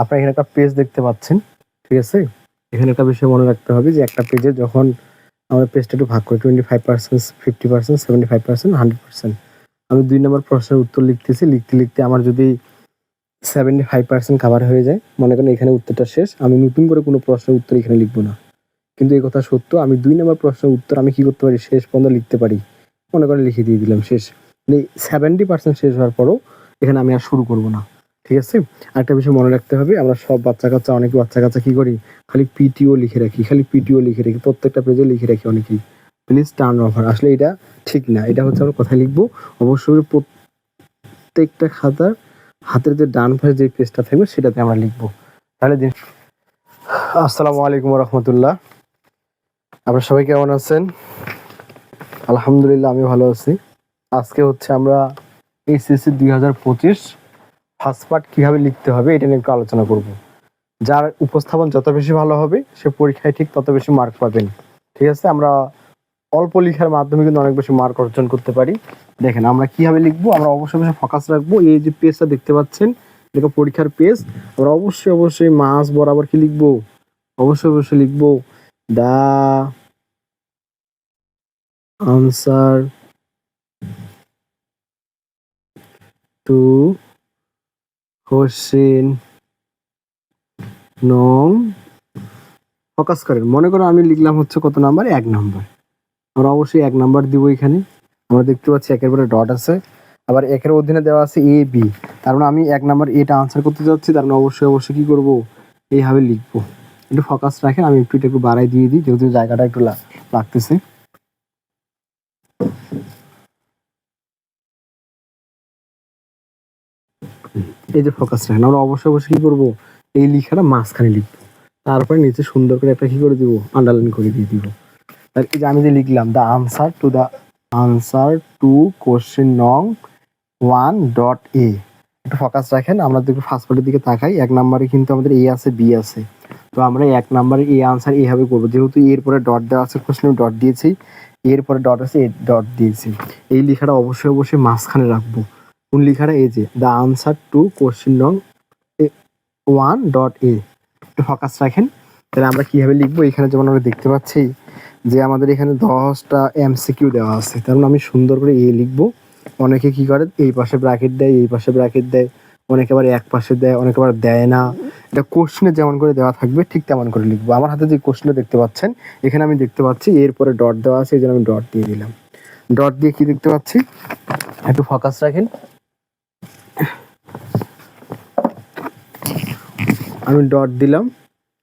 আপনারা এখানে একটা পেজ দেখতে পাচ্ছেন, ঠিক আছে? এখানে একটা বিষয় মনে রাখতে হবে যে একটা পেজে যখন আমরা পেজটা একটু ভাগ করি twenty five percent fifty percent seventy five percent hundred percent আমি দুই নম্বর প্রশ্নের উত্তর লিখতেছি, লিখতে লিখতে আমার যদি সেভেন্টি ফাইভ পার্সেন্ট কাভার হয়ে যায়, মনে করেন এখানে উত্তরটা শেষ, আমি নতুন করে কোনো প্রশ্নের উত্তর এখানে লিখব না। কিন্তু এই কথা সত্য, আমি দুই নম্বর প্রশ্নের উত্তর আমি কি করতে পারি? শেষ পর্যন্ত লিখতে পারি। মনে করে লিখে দিয়ে দিলাম, শেষ। সেভেন্টি পার্সেন্ট শেষ হওয়ার পরও এখানে আমি আর শুরু করব না। ঠিক আছে? আরেকটা বিষয় মনে রাখতে হবে, আমরা সব বাচ্চা কাচ্চা অনেক বাচ্চা কাচ্চা কি করি? খালি পিটিও লিখে রাখি, খালি পিটিও লিখে রাখি, প্রত্যেকটা পেজে লিখে রাখি অনেকেই। প্লিজ টার্ন ওভার আসলে এটা ঠিক না, এটা হচ্ছে আমরা কোথায় লিখব? অবশ্যই প্রত্যেকটা খাতার হাতের যে ডান পাশে যে পেজটা থাকবে, সেটাতে আমরা লিখব। তাহলে দিন, আসসালামু আলাইকুম রহমতুল্লাহ আপনারা সবাই কেমন আছেন? আলহামদুলিল্লাহ, আমি ভালো আছি। আজকে হচ্ছে আমরা এইচএসসি দুই হাজার পঁচিশ ফার্স্ট পার্ট কীভাবে লিখতে হবে, এটা নিয়ে একটু আলোচনা করব। যার উপস্থাপন যত বেশি ভালো হবে, সে পরীক্ষায় ঠিক তত বেশি মার্ক পাবেন। ঠিক আছে? আমরা অল্প লেখার মাধ্যমে কিন্তু অনেক বেশি মার্ক অর্জন করতে পারি। দেখেন, আমরা কীভাবে লিখব? আমরা অবশ্যই অবশ্যই ফোকাস রাখব। এই যে পেজটা দেখতে পাচ্ছেন এটা পরীক্ষার পেজ আমরা অবশ্যই অবশ্যই মাস বরাবর কি লিখব? অবশ্যই অবশ্যই লিখব দা আনসার টু কোশ্চেন নং ফোকাস করেন মনে করো আমি লিখলাম হচ্ছে কত নাম্বার? এক নাম্বার। আমরা অবশ্যই এক নাম্বার দিব এখানে। আমরা দেখতে পাচ্ছি একের পরে ডট আছে। আবার একের অধীনে দেওয়া আছে এ, বি। তার মানে আমি এক নাম্বার এটা আনসার করতে যাচ্ছি। তার মানে অবশ্যই অবশ্যই কি করব? এইভাবে লিখব। একটু ফোকাস রাখেন, আমি একটু একটু বাড়াই দিয়ে দিই, যেহেতু জায়গাটা একটু লাগতেছে। এই যে ফোকাস রাখেন, আমরা অবশ্যই অবশ্যই কি করব? এই লিখাটা মাঝখানে লিখব। তারপরে নিচে সুন্দর করে একটা কি করে দিব? আন্ডারলাইন করে দিয়ে দিব। আর এই যে আমি যে লিখলাম the answer to the answer to question নং ওয়ান ডট এ একটু ফোকাস রাখেন, আমরা দেখব ফার্স্ট দিকে তাকাই, এক নম্বরে কিন্তু আমাদের এ আছে বি আছে। তো আমরা এক নম্বরে এ আনসার এইভাবে করব। যেহেতু এর পরে ডট দেওয়া আছে কোশ্চেন ডট দিয়েছি এর পরে ডট আছে ডট দিয়েছি। এই লেখাটা অবশ্যই অবশ্যই মাঝখানে রাখব। লেখাটা এই যে দ্য আনসার টু কোশ্চেন নং ওয়ান ডট এ একটু ফোকাস রাখেন, তাহলে আমরা কীভাবে লিখব? এখানে যেমন আমরা দেখতে পাচ্ছি যে আমাদের এখানে দশটা এম এমসিকিউ দেওয়া আছে, তার মানে আমি সুন্দর করে এ লিখব। অনেকে কি করে? এই পাশে ব্র্যাকেট দেয়, এই পাশে ব্র্যাকেট দেয়, অনেকে আবার এক পাশে দেয়, অনেকে আবার দেয় না। এটা কোশ্চেনে যেমন করে দেওয়া থাকবে, ঠিক তেমন করে লিখব। আমার হাতে যে কোশ্চেনটা দেখতে পাচ্ছেন, এখানে আমি দেখতে পাচ্ছি, এরপরে ডট দেওয়া আছে, এই জন্য আমি ডট দিয়ে দিলাম। ডট দিয়ে কি দেখতে পাচ্ছি? একটু ফোকাস রাখেন। আমি ডট দিলাম।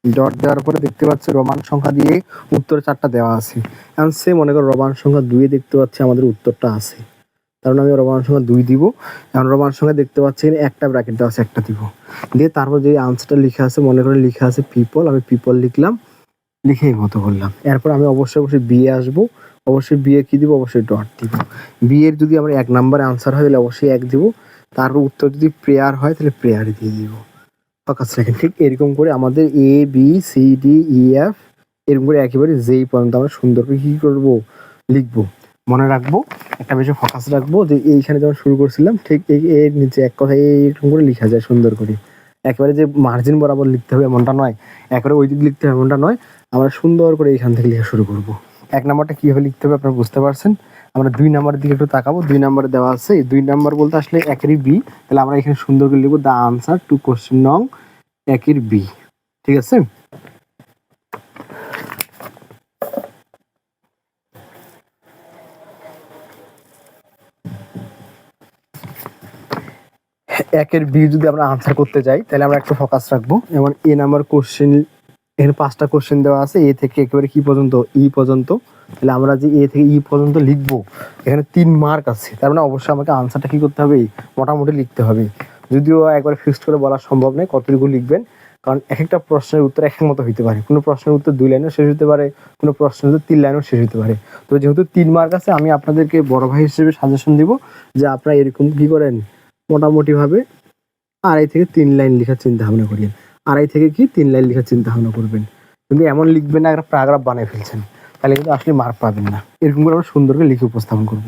ডট দেওয়ার পরে দেখতে পাচ্ছি রোমান সংখ্যা দিয়ে উত্তর চারটা দেওয়া আছে। এখন সে মনে করো রোমান সংখ্যা দুইয়ে দেখতে পাচ্ছি আমাদের উত্তরটা আছে। কারণ আমি রোমান সংখ্যা দুই দিব। এখন রোমান সংখ্যা দেখতে পাচ্ছি একটা ব্র্যাকেট দেওয়া আছে, একটা দিব। দিয়ে তারপর যে আনসারটা লিখা আছে, মনে করে লিখা আছে পিপল আমি পিপল লিখলাম লিখেই মতো করলাম। এরপর আমি অবশ্যই অবশ্যই বিয়ে আসব। অবশ্যই বিয়ে কি দিব? অবশ্যই ডট দিব। বিয়ের যদি আমার এক নম্বরে আনসার হয়, তাহলে অবশ্যই এক দিব। তারপর উত্তর যদি প্রেয়ার হয়, তাহলে প্রেয়ার দিয়ে দিব। ফোকাস রাখেন ঠিক এরকম করে আমাদের A B C D E F এরকম করে একেবারে যেই পর্যন্ত আমরা সুন্দর করে কি করব, লিখব। মনে রাখব, একটা বিষয় ফোকাস রাখব যে এইখানে যখন শুরু করছিলাম, ঠিক এই, এর নিচে এক কথায় এইরকম করে লেখা যায় সুন্দর করে। একেবারে যে মার্জিন বরাবর লিখতে হবে এমনটা নয়, একেবারে ওই দিক লিখতে হবে এমনটা নয়, আমরা সুন্দর করে এইখান থেকে লেখা শুরু করব। এক নাম্বারটা কীভাবে লিখতে হবে আপনারা বুঝতে পারছেন? আমরা দুই নাম্বারের দিকে একটু তাকাবো, দুই নাম্বারে দেওয়া আছে দুই নাম্বার বলতে আসলে একেরই বি, তাহলে আমরা এখানে সুন্দর করে লিখব দ্য আনসার টু কোশ্চেন নং একের বি ঠিক আছে? একের বি যদি আমরা আনসার করতে যাই, তাহলে আমরা একটু ফোকাস রাখব যেমন এ নাম্বার কোশ্চেন এখানে পাঁচটা কোশ্চেন দেওয়া আছে, এ থেকে একেবারে কি পর্যন্ত? ই পর্যন্ত। তাহলে আমরা যে এ থেকে ই পর্যন্ত লিখব, এখানে তিন মার্ক আছে। তার মানে অবশ্যই আমাকে আনসারটা কি করতে হবে? মোটামুটি লিখতে হবে। যদিও একবার ফিক্সড করে বলা সম্ভব নয়, কতটুকু লিখবেন? কারণ এক একটা প্রশ্নের উত্তর এক এক মতো হইতে পারে। কোনো প্রশ্নের উত্তর দুই লাইনও শেষ হতে পারে, কোনো প্রশ্নের উত্তর তিন লাইনও শেষ হতে পারে। তো যেহেতু তিন মার্ক আছে, আমি আপনাদেরকে বড় ভাই হিসেবে সাজেশন দিব যে আপনারা এরকম কি করেন? মোটামুটিভাবে আড়াই থেকে তিন লাইন লেখার চিন্তা ভাবনা করিয়েন। আড়াই থেকে কি তিন লাইন লিখার চিন্তা ভাবনা করবেন। কিন্তু এমন লিখবেন না, একটা প্যারাগ্রাফ বানিয়ে ফেলছেন। তাহলে কিন্তু আসলে মার্ক পাবেন না। এরকম করে আমরা সুন্দর করে লিখে উপস্থাপন করব।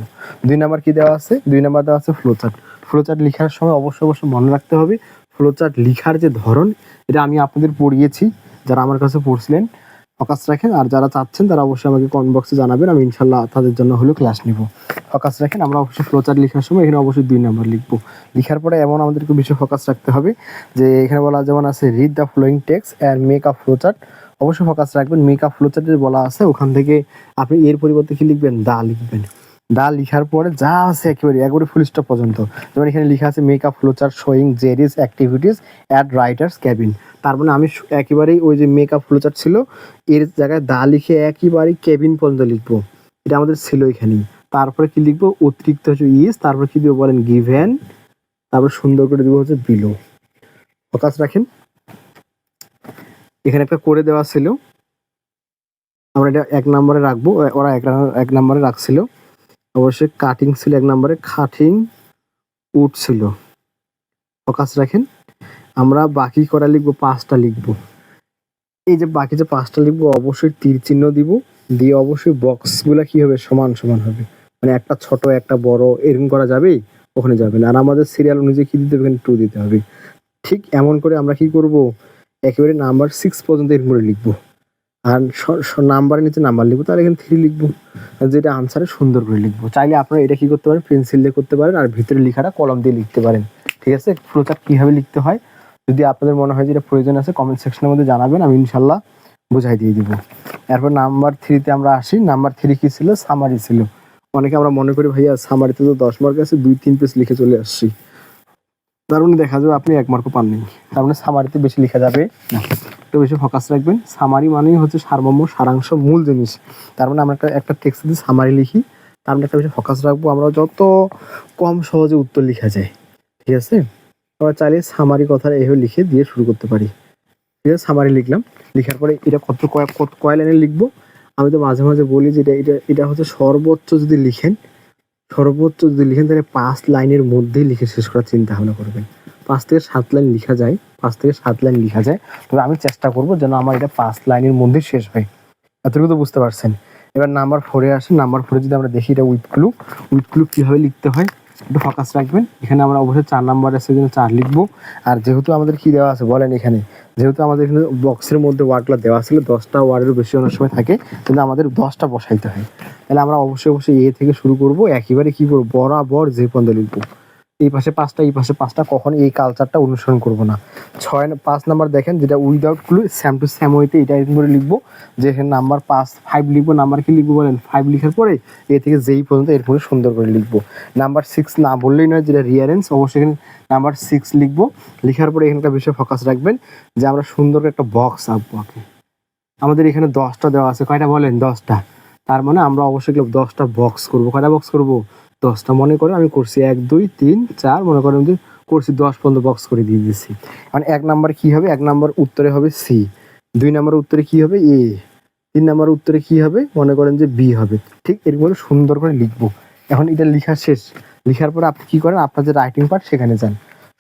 দুই নাম্বার কি দেওয়া আছে? দুই নাম্বার দেওয়া আছে ফ্লো চার্ট ফ্লো চার্ট লেখার সময় অবশ্যই অবশ্যই মনে রাখতে হবে ফ্লো চার্ট লিখার যে ধরন, এটা আমি আপনাদের পড়িয়েছি, যারা আমার কাছে পড়ছিলেন ফোকাস রাখেন। আর যারা চাচ্ছেন, তারা অবশ্যই আমাকে কমেন্ট বক্সে জানাবেন। আমি ইনশাল্লাহ তাদের জন্য হলেও ক্লাস নিব। ফোকাস রাখেন। আমরা অবশ্যই ফ্লোচার লেখার সময় এখানে অবশ্যই দুই নাম্বার লিখব। লেখার পরে এমন আমাদেরকে বিষয়ে ফোকাস রাখতে হবে যে, এখানে বলা যেমন আছে read the flowing text and make up flowchart অবশ্যই ফোকাস রাখবেন। মেক আপ ফ্লোচার্টের বলা আছে, ওখান থেকে আপনি এর পরিবর্তে কি লিখবেন? দা লিখবেন। দা লিখার পরে যা আছে একেবারে, একবারে ফুল স্টপ পর্যন্ত। যেমন এখানে লেখা আছে make a flowchart showing Jerry's activities at writer's cabin তার মানে আমি একেবারেই ওই যে মেক আপ ফ্লোচার্ট ছিল, এর জায়গায় দা লিখে একেবারেই কেবিন পর্যন্ত লিখব। এটা আমাদের ছিল এখানেই। তারপরে কি লিখব? অতিরিক্ত হচ্ছে ইস তারপরে কি দিব বলেন গিভেন তারপর সুন্দর করে দিব হচ্ছে বিলো ফোকাস রাখেন। এখানে একটা করে দেওয়া ছিল। আমরা এটা এক নম্বরে রাখব ওরা এক এক নম্বরে রাখছিল। অবশ্যই কাটিং ছিল এক নম্বরে কাটিং উড ছিল। ফোকাস রাখেন। আমরা বাকি করা লিখব? পাঁচটা লিখব। এই যে বাকি যে পাঁচটা লিখব, অবশ্যই তীর চিহ্ন দিব। দিয়ে অবশ্যই বক্সগুলো কি হবে? সমান সমান হবে। মানে একটা ছোট, একটা বড়, এরকম করা যাবে ওখানে যাবে না। আর আমাদের সিরিয়াল অনুযায়ী কি দিতে হবে? এখানে টু দিতে হবে। ঠিক এমন করে আমরা কি করব? একেবারে নাম্বার সিক্স পর্যন্ত এরকম করে লিখব। আর নাম্বারের নিচে নাম্বার লিখব, তাহলে এখানে থ্রি লিখব। যেটা আনসারে সুন্দর করে লিখব। চাইলে আপনারা এটা কি করতে পারেন পেন্সিল দিয়ে করতে পারেন, আর ভিতরে লেখাটা কলম দিয়ে লিখতে পারেন। ঠিক আছে? ফ্লোচার্ট কীভাবে লিখতে হয়? যদি আপনাদের মনে হয় যে এটা প্রয়োজন আছে কমেন্ট সেকশনের মধ্যে জানাবেন, আমি ইনশাল্লাহ বুঝাই দিয়ে দিব। এরপর নাম্বার থ্রিতে আমরা আসি। নাম্বার থ্রি কী ছিল? সামারি ছিল। অনেকে আমরা মনে করি, ভাইয়া সামারিতে তো দশ মার্ক আছে, দুই, তিন পেজ লিখে চলে আসছি। দারুণ দেখা যাবে আপনি এক মার্কও পাননি। তার মানে সামারিতে বেশি লেখা যাবে। না একটু বেশি ফোকাস রাখবেন। সামারি মানেই হচ্ছে সারমর্ম, সারাংশ, মূল জিনিস। তার মানে আমরা একটা একটা টেক্সট দিয়ে সামারি লিখি। তার মানে একটা বেশি ফোকাস রাখব। আমরা যত কম সহজে উত্তর লেখা যায়। ঠিক আছে? আমরা চাইলে সামারি কথা এইভাবে লিখে দিয়ে শুরু করতে পারি। ঠিক আছে? সামারি লিখলাম। লেখার পরে এটা কত কয় কত, কয় লাইনে লিখব? আমি তো মাঝে মাঝে বলি যে এটা এটা এটা হচ্ছে সর্বোচ্চ যদি লিখেন সর্বোচ্চ যদি লিখেন, তাহলে পাঁচ লাইনের মধ্যেই লিখে শেষ করার চিন্তা ভাবনা করবেন। পাঁচ থেকে সাত লাইন লিখা যায়, পাঁচ থেকে সাত লাইন লিখা যায়। তবে আমি চেষ্টা করব যেন আমার এটা পাঁচ লাইনের মধ্যে শেষ হয়। এতটুকু তো বুঝতে পারছেন। এবার নাম্বার ফোরে আসে নাম্বার ফোরে যদি আমরা দেখি এটা উইথ ক্লু উইথ ক্লু কীভাবে লিখতে হয়? একটু ফোকাস রাখবেন। এখানে আমরা অবশ্যই চার নাম্বার আছে জন্য চার লিখব। আর যেহেতু আমাদের কি দেওয়া আছে বলেন এখানে, যেহেতু আমাদের এখানে বক্সের মধ্যে ওয়ার্ডগুলো দেওয়া ছিল, দশটা ওয়ার্ডের বেশি অনেক সময় থাকে কিন্তু আমাদের দশটা বসাইতে হয়। তাহলে আমরা অবশ্যই অবশ্যই এ থেকে শুরু করব। একেবারে কী করব? বরাবর যে পর্যন্ত লিখব। এই পাশে পাঁচটা, এই পাশে পাঁচটা, কখন এই কালচারটা অনুসরণ করব না। ছয়, পাঁচ নাম্বার দেখেন, যেটা without clue same to same হইতে এটা এরকম করে লিখব, যে এখানে নাম্বার পাঁচ ফাইভ লিখব নাম্বার কি লিখব বলেন? ফাইভ লিখার পরে এ থেকে যেই পর্যন্ত এরকম সুন্দর করে লিখব। নাম্বার সিক্স না বললেই নয়, যেটা রিয়ারেন্স অবশ্যই এখানে নাম্বার সিক্স লিখব। লিখার পরে এখানকার বিষয়ে ফোকাস রাখবেন, যে আমরা সুন্দর করে একটা বক্স আঁকবো আঁকে। আমাদের এখানে দশটা দেওয়া আছে, কয়টা বলেন? দশটা। তার মানে আমরা অবশ্যই দশটা বক্স করব। কয়টা বক্স করব? দশটা মনে করেন আমি করছি এক, দুই, তিন, চার, মনে করেন যে করছি দশ পর্যন্ত বক্স করে দিয়ে দিচ্ছি মানে এক নাম্বার কি হবে? এক নাম্বার উত্তরে হবে সি দুই নাম্বার উত্তরে কি হবে? এ তিন নাম্বার উত্তরে কি হবে? মনে করেন যে বি হবে। ঠিক এরকম সুন্দর করে লিখব। এখন এটা লেখা শেষ। লেখার পরে আপনি কি করেন? আপনার যে রাইটিং পার্ট সেখানে যান।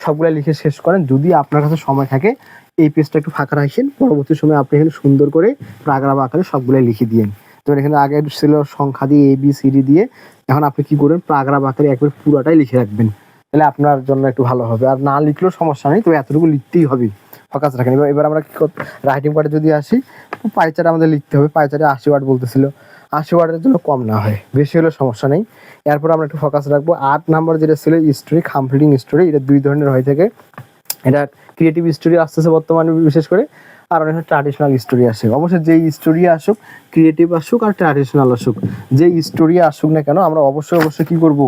সবগুলো লিখে শেষ করেন। যদি আপনার কাছে সময় থাকে, এই পেজটা একটু ফাঁকা রাখেন। পরবর্তী সময় আপনি এখানে সুন্দর করে প্রাগ্রাফ আকারে সবগুলো লিখে দিয়েন। যেমন এখানে আগে ছিল সংখ্যা দিয়ে এ বি সি ডি দিয়ে, এখন আপনি কি করবেন? প্রাগ্রাফ আকারে একবার পুরোটাই লিখে রাখবেন। তাহলে আপনার জন্য একটু ভালো হবে। আর না লিখলেও সমস্যা নেই, তবে এতটুকু লিখতেই হবে। ফোকাস রাখেন। এবার এবার আমরা কি রাইটিং পার্টে যদি আসি পাইচারে আমাদের লিখতে হবে। পাইচারে আশি ওয়ার্ড বলতেছিল। আশি ওয়ার্ডের জন্য কম না হয়। বেশি হলে সমস্যা নেই। এরপর আমরা একটু ফোকাস রাখব। আট নাম্বার যেটা ছিল স্টোরি কমপ্লিটিং স্টোরি এটা দুই ধরনের হয়ে থাকে। এটা ক্রিয়েটিভ স্টোরি আসতেছে বর্তমানে বিশেষ করে। আর অনেক ট্র্যাডিশনাল স্টোরি আসে অবশ্যই যেই স্টোরি আসুক ক্রিয়েটিভ আসুক আর ট্র্যাডিশনাল আসুক যে স্টোরি আসুক না কেন, আমরা অবশ্যই অবশ্যই কি করব?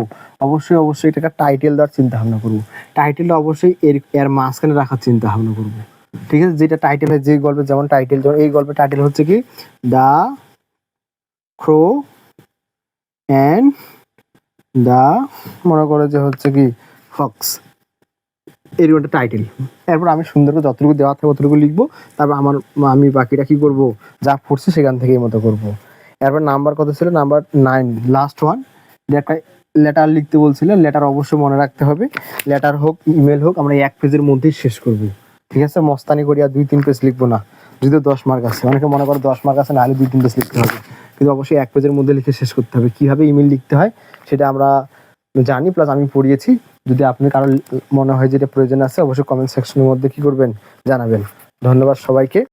অবশ্যই অবশ্যই এটাকে টাইটেল দেওয়ার চিন্তা ভাবনা করব টাইটেলটা অবশ্যই এর এর মাঝখানে রাখার চিন্তা ভাবনা করব। ঠিক আছে? যেটা টাইটেল যে গল্পের যেমন টাইটেল যেমন এই গল্পের টাইটেল হচ্ছে কি? দ্য ক্রো অ্যান্ড দ্য মনে করো যে হচ্ছে কি? ফক্স এরকম একটা টাইটেল এরপর আমি সুন্দর করে যতটুকু দেওয়া থাকে ততটুকু লিখব। তারপর আমার, আমি বাকিটা কি করব? যা পড়ছি সেখান থেকে এই মতো করব। এরপর নাম্বার কত ছিল? নাম্বার নাইন লাস্ট ওয়ান একটা লেটার লিখতে বলছিল লেটার অবশ্যই মনে রাখতে হবে। লেটার হোক ইমেল হোক, আমরা এক পেজের মধ্যেই শেষ করব। ঠিক আছে? মস্তানি করি আর দুই তিন পেজ লিখব না। যদিও দশ মার্ক আছে। অনেকে মনে করে দশ মার্ক আছে না হলে দুই তিন পেজ লিখতে হবে। কিন্তু অবশ্যই এক পেজের মধ্যে লিখে শেষ করতে হবে। কীভাবে ইমেল লিখতে হয়, সেটা আমরা জানি প্লাস আমি পড়িয়েছি। যদি আপনি কারও মনে হয় যেটা প্রয়োজন আছে, অবশ্যই কমেন্ট সেকশনের মধ্যে কি করবেন, জানাবেন। ধন্যবাদ সবাইকে।